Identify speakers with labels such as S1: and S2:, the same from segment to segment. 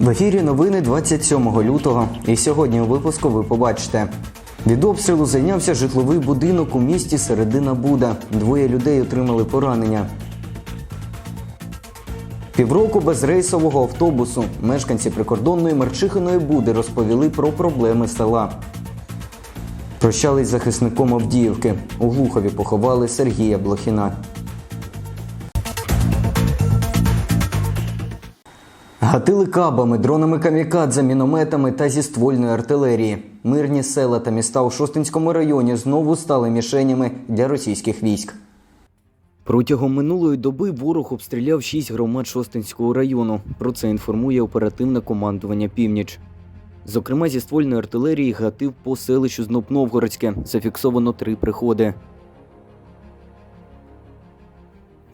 S1: В ефірі новини 27 лютого. І сьогодні у випуску ви побачите. Від обстрілу зайнявся житловий будинок у місті Середина Буда. Двоє людей отримали поранення. Півроку без рейсового автобусу мешканці прикордонної Марчихиної Буди розповіли про проблеми села. Прощались захисником Авдіївки. У Глухові поховали Сергія Блохіна. Гатили кабами, дронами камікадзе, мінометами та зі ствольної артилерії. Мирні села та міста у Шостинському районі знову стали мішенями для російських військ. Протягом минулої доби ворог обстріляв шість громад Шостинського району. Про це інформує оперативне командування Північ. Зокрема, зі ствольної артилерії гатив по селищу Знопновгородське. Зафіксовано три приходи.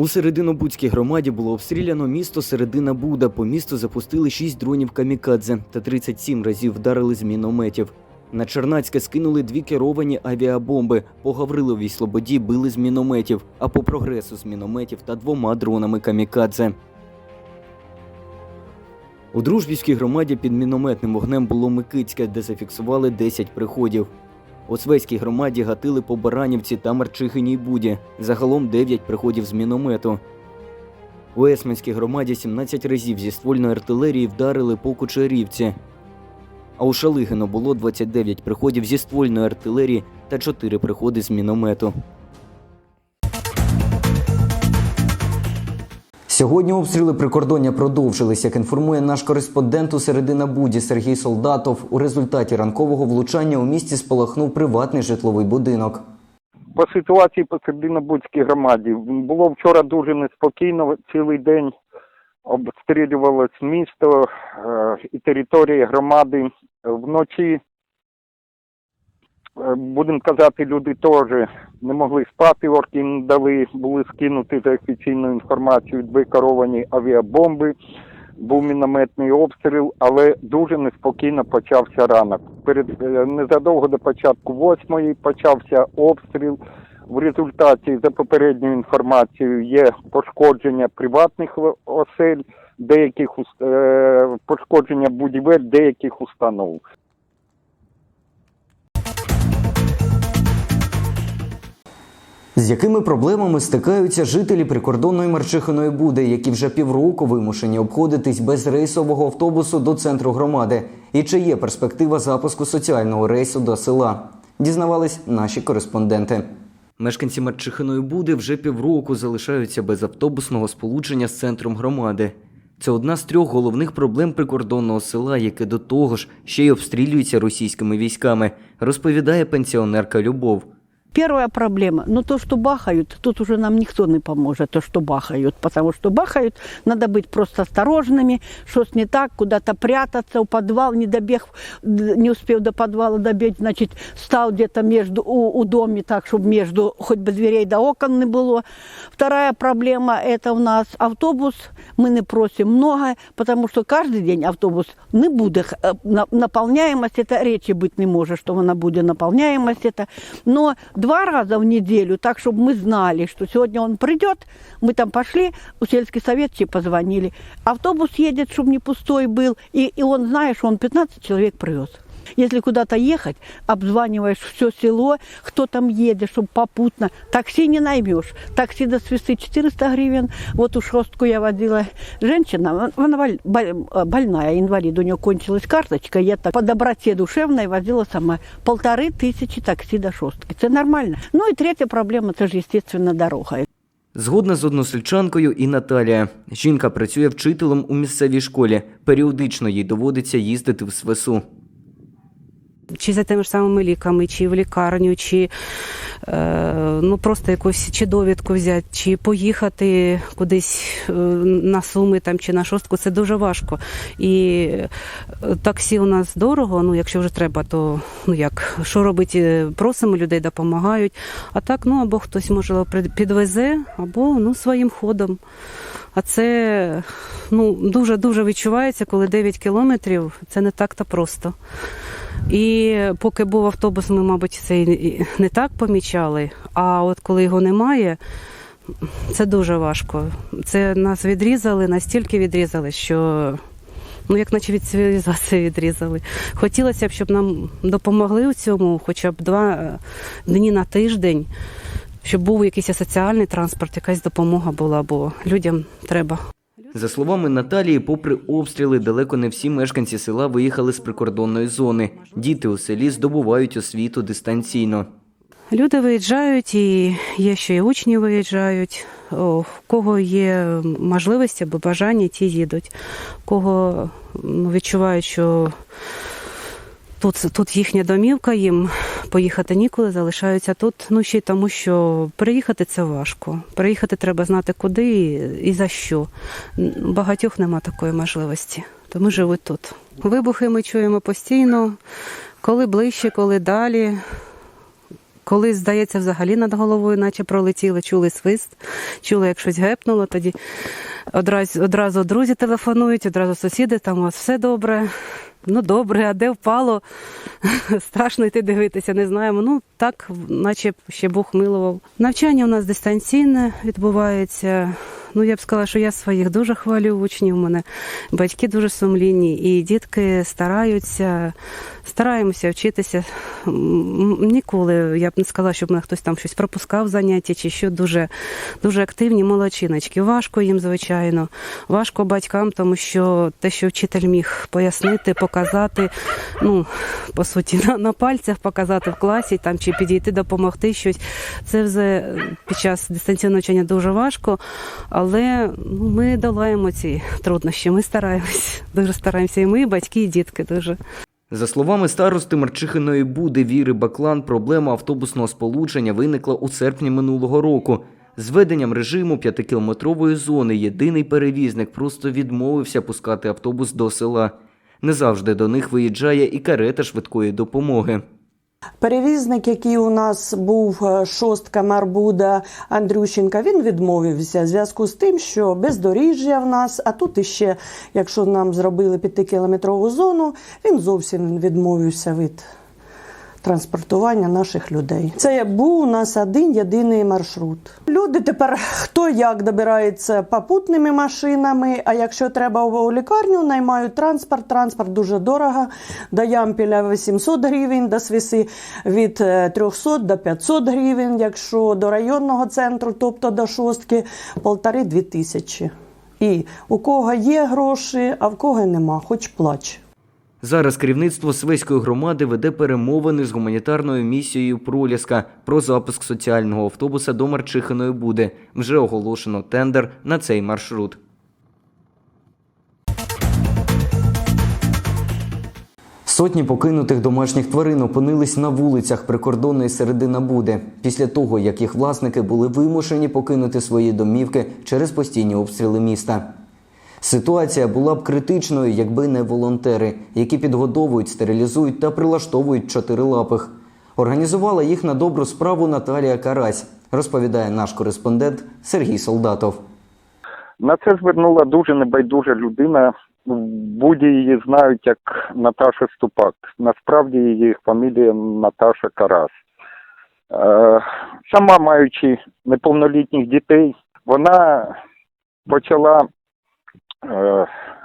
S1: У Серединобудській громаді було обстріляно місто Середина Буда. По місту запустили 6 дронів камікадзе та 37 разів вдарили з мінометів. На Чернацьке скинули дві керовані авіабомби. По Гавриловій Слободі били з мінометів, а по прогресу з мінометів та двома дронами камікадзе. У Дружбівській громаді під мінометним вогнем було Микицьке, де зафіксували 10 приходів. У Свейській громаді гатили по Баранівці та Марчихиній Буді. Загалом 9 приходів з міномету. У Есменській громаді 17 разів зі ствольної артилерії вдарили по Кучерівці. А у Шалигино було 29 приходів зі ствольної артилерії та 4 приходи з міномету. Сьогодні обстріли прикордоння продовжились, як інформує наш кореспондент у середина Буді Сергій Солдатов. У результаті ранкового влучання у місті спалахнув приватний житловий будинок.
S2: По ситуації по Серединобудській громаді було вчора дуже неспокійно. Цілий день обстрілювалось місто е, і території громади. Вночі, будемо казати, люди теж не могли спати, орки не дали, були скинуті за офіційною інформацією дві керовані авіабомби. Був мінометний обстріл, але дуже неспокійно почався ранок. Перед е, незадовго до початку восьмої почався обстріл. В результаті, за попередньою інформацією, є пошкодження приватних осель, деяких е, пошкодження будівель деяких установ.
S1: З якими проблемами стикаються жителі прикордонної Марчихиної Буди, які вже півроку вимушені обходитись без рейсового автобусу до центру громади? І чи є перспектива запуску соціального рейсу до села? Дізнавались наші кореспонденти. Мешканці Марчихиної Буди вже півроку залишаються без автобусного сполучення з центром громади. Це одна з трьох головних проблем прикордонного села, яке до того ж ще й обстрілюється російськими військами, розповідає пенсіонерка Любов.
S3: Первая проблема, ну то, что бахают, тут уже нам никто не поможет, то, что бахают, потому что бахают, надо быть просто осторожными, что-то не так, куда-то прятаться, у подвал не добег, д- не успел до подвала добегать, значит, стал где-то между, у, у доме так, чтобы между, хоть бы дверей до окон не было. Вторая проблема, это у нас автобус, мы не просим много, потому что каждый день автобус не буде э, на- наполняемость, это речи быть не может, что она будет наполняемость это, но два раза в неделю, так, чтобы мы знали, что сегодня он придет, мы там пошли, у сельский совет все позвонили, автобус едет, чтобы не пустой был, и, и он, знаешь, он 15 человек привез. Если куда-то ехать, обзваниваешь все село, кто там едет, чтобы попутно. Такси не наймешь. Такси до свисты 400 гривен. Вот у шостку я водила женщина, она боль- боль- больная, инвалид, у нее кончилась карточка, я так по доброте душевной возила сама. Полторы тысячи такси до шостки. Это нормально. Ну и третья проблема, это же, естественно, дорога.
S1: Згодна з односельчанкою і Наталія. Жінка працює вчителем у місцевій школі. Періодично їй доводиться їздити в СВСУ.
S4: чи за тими ж самими ліками, чи в лікарню, чи е, ну просто якусь чи довідку взяти, чи поїхати кудись е, на суми там чи на шостку. Це дуже важко. І е, таксі у нас дорого. Ну, якщо вже треба, то ну як що робити? Просимо людей, допомагають. А так, ну або хтось може підвезе, або ну своїм ходом. А це ну дуже дуже відчувається, коли 9 кілометрів. Це не так-то просто. І поки був автобус, ми, мабуть, це не так помічали. А от коли його немає, це дуже важко. Це нас відрізали, настільки відрізали, що Ну, як наче від цивілізації відрізали. Хотілося б, щоб нам допомогли у цьому хоча б два е, дні на тиждень, щоб був якийсь соціальний транспорт, якась допомога була, бо людям треба.
S1: За словами Наталії, попри обстріли, далеко не всі мешканці села виїхали з прикордонної зони. Діти у селі здобувають освіту дистанційно.
S4: Люди виїжджають, і є ще й учні виїжджають. В кого є можливості або бажання, ті їдуть. У кого ну, відчувають, що тут, тут їхня домівка, їм поїхати ніколи, залишаються тут. Ну ще й тому, що приїхати це важко. Приїхати треба знати куди і за що. Багатьох нема такої можливості, тому живуть тут. Вибухи ми чуємо постійно, коли ближче, коли далі. Коли, здається, взагалі над головою, наче пролетіли, чули свист, чули, як щось гепнуло, тоді одразу, одразу друзі телефонують, одразу сусіди, там у вас все добре. Ну добре, а де впало? Страшно йти дивитися, не знаємо. Ну так, наче ще Бог милував. Навчання у нас дистанційне відбувається. Ну, я б сказала, що я своїх дуже хвалю учнів. У мене батьки дуже сумлінні, і дітки стараються, стараємося вчитися. Ніколи я б не сказала, щоб мене хтось там щось пропускав заняття чи що дуже, дуже активні молодчиночки. Важко їм, звичайно, важко батькам, тому що те, що вчитель міг пояснити, показати, ну по суті, на, на пальцях показати в класі там чи підійти, допомогти щось. Це вже під час дистанційного навчання дуже важко, але ну, ми долаємо ці труднощі. Ми стараємось, дуже стараємося. І ми, і батьки, і дітки дуже.
S1: За словами старости Марчихиної Буди Віри Баклан, проблема автобусного сполучення виникла у серпні минулого року. З введенням режиму п'ятикілометрової зони єдиний перевізник просто відмовився пускати автобус до села. Не завжди до них виїжджає і карета швидкої допомоги.
S5: Перевізник, який у нас був е, шостка Марбуда Андрющенка, він відмовився в зв'язку з тим, що бездоріжжя в нас, а тут іще, якщо нам зробили п'ятикілометрову зону, він зовсім відмовився від транспортування наших людей. Це був у нас один єдиний маршрут. Люди тепер хто як добирається попутними машинами, а якщо треба у лікарню, наймають транспорт. Транспорт дуже дорого. До Ямпіля 800 гривень, до Свіси від е, 300 до 500 гривень, якщо до районного центру, тобто до шостки, полтори-дві тисячі. І у кого є гроші, а в кого нема, хоч плач.
S1: Зараз керівництво Свеської громади веде перемовини з гуманітарною місією Проліска про запуск соціального автобуса до Марчихиної Буди. Вже оголошено тендер на цей маршрут. Сотні покинутих домашніх тварин опинились на вулицях прикордонної середина Буди після того, як їх власники були вимушені покинути свої домівки через постійні обстріли міста. Ситуація була б критичною, якби не волонтери, які підгодовують, стерилізують та прилаштовують чотирилапих. Організувала їх на добру справу Наталія Карась, розповідає наш кореспондент Сергій Солдатов.
S2: На це звернула дуже небайдужа людина. В Буді її знають як Наташа Ступак. Насправді її фамілія Наташа Карас. Е, сама маючи неповнолітніх дітей, вона почала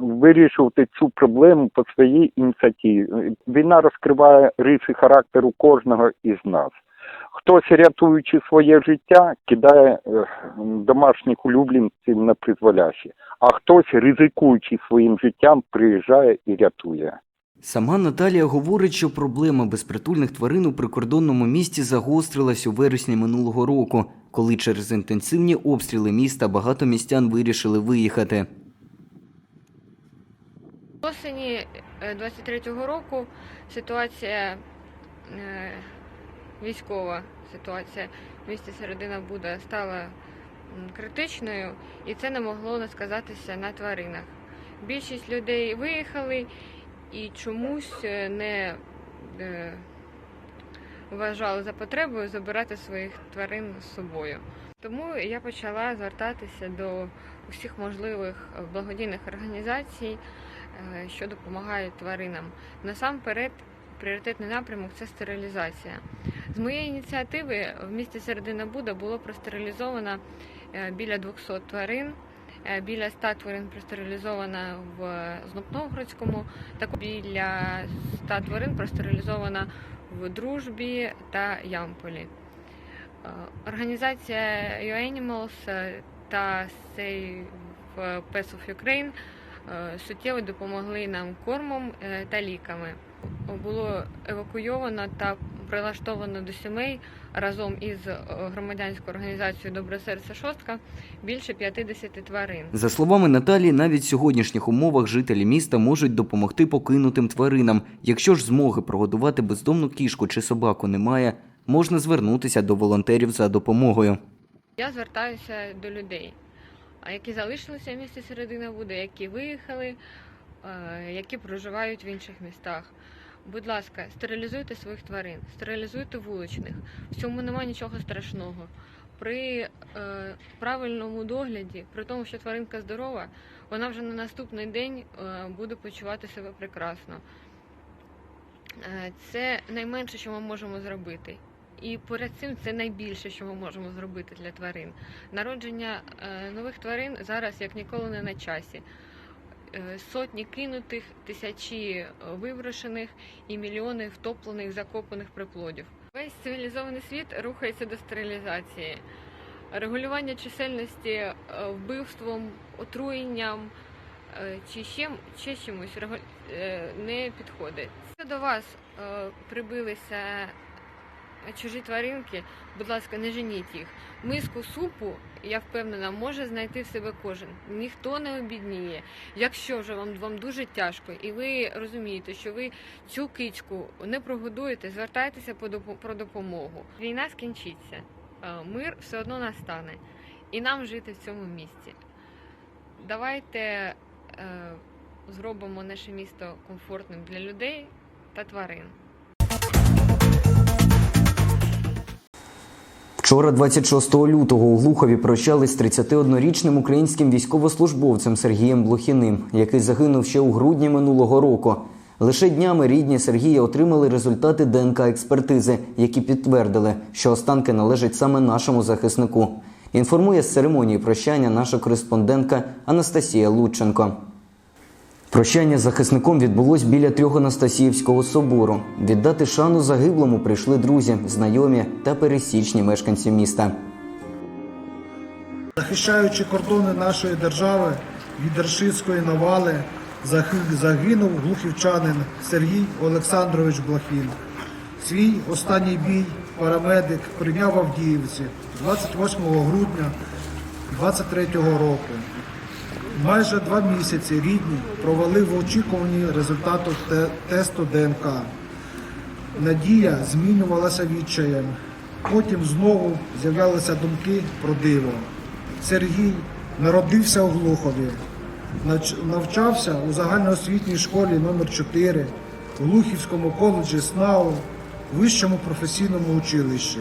S2: вирішувати цю проблему по своїй ініціативі. Війна розкриває риси характеру кожного із нас. Хтось, рятуючи своє життя, кидає е, домашніх улюбленців на призволяще, а хтось, ризикуючи своїм життям, приїжджає і рятує.
S1: Сама Наталія говорить, що проблема безпритульних тварин у прикордонному місті загострилась у вересні минулого року, коли через інтенсивні обстріли міста багато містян вирішили виїхати.
S6: Осені е, 23-го року ситуація е, військова ситуація в місті Середина Буда стала критичною, і це не могло не сказатися на тваринах. Більшість людей виїхали і чомусь е, не е, вважали за потребою забирати своїх тварин з собою. Тому я почала звертатися до усіх можливих благодійних організацій, е, що допомагають тваринам. Насамперед, пріоритетний напрямок це стерилізація. З моєї ініціативи в місті Середина Буда було простерилізовано е, біля 200 тварин. Е, Біля 100 тварин простерилізовано в Знопновгородському, також біля 100 тварин простерилізовано в Дружбі та Ямполі. Е, Організація UAnimals е, та Save Pets of Ukraine е, суттєво допомогли нам кормом е, та ліками. Було евакуйовано та прилаштовано до сімей разом із е, громадянською організацією Добре серце шостка більше 50 тварин.
S1: За словами Наталії, навіть в сьогоднішніх умовах жителі міста можуть допомогти покинутим тваринам. Якщо ж змоги прогодувати бездомну кішку чи собаку немає, можна звернутися до волонтерів за допомогою.
S6: Я звертаюся до людей, які залишилися в місті Середина буде, які виїхали, е, які проживають в інших містах. Будь ласка, стерилізуйте своїх тварин, стерилізуйте вуличних. В цьому немає нічого страшного. При е, правильному догляді, при тому, що тваринка здорова, вона вже на наступний день е, буде почувати себе прекрасно. Е, це найменше, що ми можемо зробити. І поряд цим це найбільше, що ми можемо зробити для тварин. Народження е, нових тварин зараз як ніколи не на часі. Е, Сотні кинутих, тисячі е, виброшених і мільйони втоплених, закопаних приплодів. Весь цивілізований світ рухається до стерилізації. Регулювання чисельності вбивством, отруєнням чи ще, ще чимось не підходить. Якщо до вас прибилися чужі тваринки, будь ласка, не женіть їх. Миску супу, я впевнена, може знайти в себе кожен. Ніхто не обідніє. Якщо вже вам, вам дуже тяжко, і ви розумієте, що ви цю кичку не прогодуєте, звертайтеся про допомогу. Війна скінчиться, е, мир все одно настане, і нам жити в цьому місті. Давайте е, зробимо наше місто комфортним для людей та тварин.
S1: Вчора, 26 лютого, у Глухові прощались з 31-річним українським військовослужбовцем Сергієм Блохіним, який загинув ще у грудні минулого року. Лише днями рідні Сергія отримали результати ДНК експертизи, які підтвердили, що останки належать саме нашому захиснику. Інформує з церемонії прощання наша кореспондентка Анастасія Лученко. Прощання з захисником відбулось біля Трьоханастасіївського собору. Віддати шану загиблому прийшли друзі, знайомі та пересічні мешканці міста.
S7: Захищаючи кордони нашої держави від рашистської навали, загинув глухівчанин Сергій Олександрович Блохін. Свій останній бій парамедик прийняв Авдіївці 28 грудня 23-го року. Майже два місяці рідні провели в очікуванні результату те- тесту ДНК. Надія змінювалася відчаєм. Потім знову з'являлися думки про диво. Сергій народився у Глухові, навчався у загальноосвітній школі номер 4 у Глухівському коледжі СНАУ, вищому професійному училищі.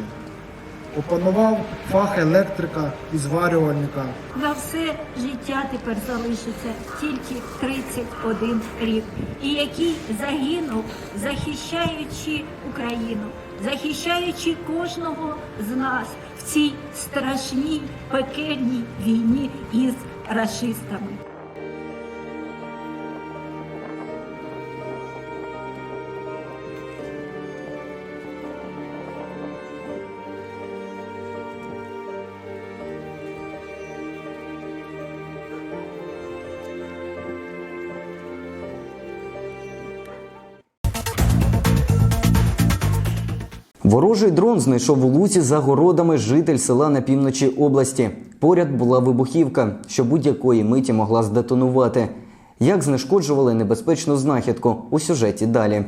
S7: Опанував фах електрика і зварювальника.
S8: На все життя тепер залишиться тільки 31 рік, і який загинув, захищаючи Україну, захищаючи кожного з нас в цій страшній пекельній війні із расистами.
S1: Ворожий дрон знайшов у луці за городами житель села на півночі області. Поряд була вибухівка, що будь-якої миті могла здетонувати. Як знешкоджували небезпечну знахідку у сюжеті далі.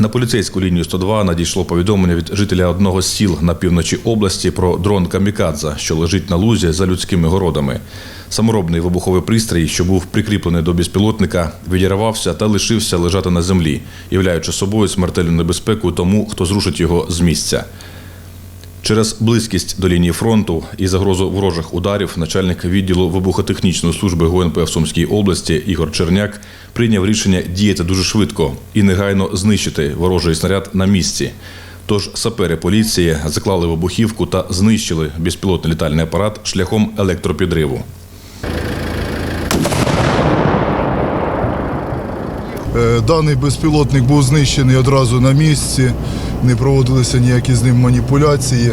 S9: На поліцейську лінію 102 надійшло повідомлення від жителя одного з сіл на півночі області про дрон Камікадза, що лежить на лузі за людськими городами. Саморобний вибуховий пристрій, що був прикріплений до безпілотника, відірвався та лишився лежати на землі, являючи собою смертельну небезпеку тому, хто зрушить його з місця. Через близькість до лінії фронту і загрозу ворожих ударів начальник відділу вибухотехнічної служби ГУНП в Сумській області Ігор Черняк прийняв рішення діяти дуже швидко і негайно знищити ворожий снаряд на місці. Тож сапери поліції заклали вибухівку та знищили безпілотний літальний апарат шляхом електропідриву.
S10: Е, даний безпілотник був знищений одразу на місці не проводилися ніякі з ним маніпуляції.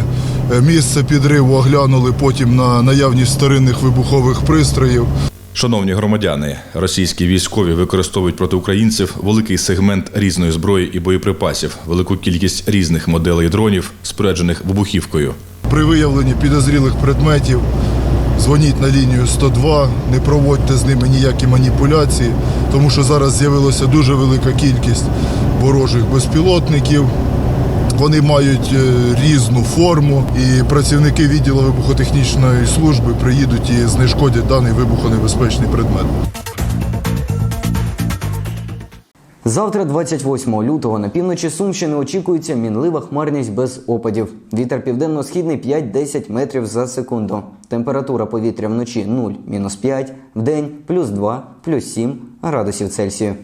S10: Е, Місце підриву оглянули потім на наявність старинних вибухових пристроїв.
S9: Шановні громадяни, російські військові використовують проти українців великий сегмент різної зброї і боєприпасів, велику кількість різних моделей дронів, споряджених вибухівкою.
S10: При виявленні підозрілих предметів дзвоніть на лінію 102, не проводьте з ними ніякі маніпуляції, тому що зараз з'явилася дуже велика кількість ворожих безпілотників. Вони мають е, різну форму, і працівники відділу вибухотехнічної служби приїдуть і знешкодять даний вибухонебезпечний предмет.
S1: Завтра, 28 лютого, на півночі Сумщини очікується мінлива хмарність без опадів. Вітер південно-східний 5-10 метрів за секунду. Температура повітря вночі 0, мінус 5, вдень плюс 2, плюс 7 градусів Цельсію.